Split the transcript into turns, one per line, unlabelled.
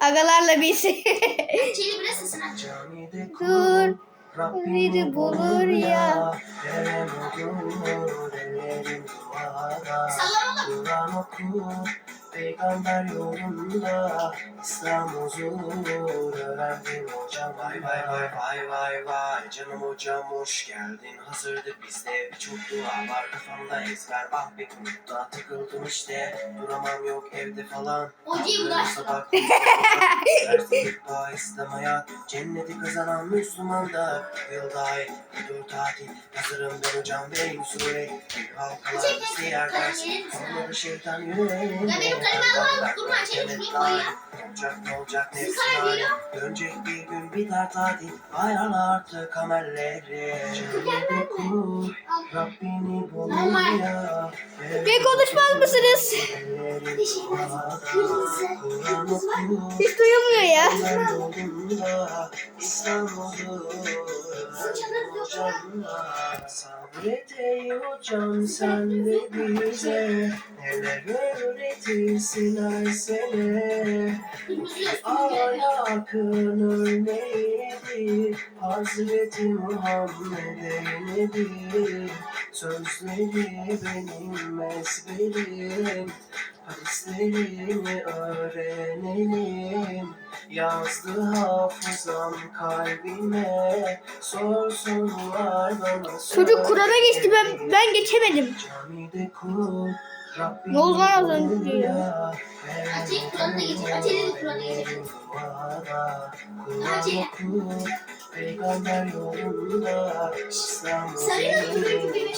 Agalarla biz.
Çeli biraz sesini aç.
Camide
Dur.
Rabbini bulur ya
Sallama oğlum.
Peygamber yolunda İslam huzur öğrendim hocam. Vay vay vay vay vay vay. Canım hocam hoş geldin. Hazırdı bizde birçok dua var. Kafamda ezber ah be unutta Tıkıldım işte. Duramam yok evde falan.
Hocayı bulaştı.
Baktım, Dersi dua İslam hayat Cenneti kazanan Müslüman da Yılda ay dur tatil Hazırım ben hocam. Vereyim sure Bir halkalar
Çek,
bizi
çek,
yer
kalem
ders? Onları şeytan yüreğine
Koy ya.
Ne olacak ne olacak hali
veriyor.
Dönecek bir gün biter tatil Ayran artık kamerleri Cenneti kur Rabbini bulur ya
Ve konuşmaz mısınız? Hiç duyulmuyor ya.
Sabret ey hocam sen de bize Neler öğretirsin ay sene. Ahlakın örneğidir Hazreti Muhammed'e nedir Sözleri benim ezberim Hadislerini öğrenelim Yazdı hafızam kalbime Sorsunlar bana
Çocuk Kur'an'a geçti ben ben geçemedim.
Camide kur Rabbim
Ne oldu lan az önce ya?
Açayım, Kur'an'ı da getir. Açayım, Kur'an'ı getir. Hadi.
Peygamber yolunda
Sarıyla dur, dur,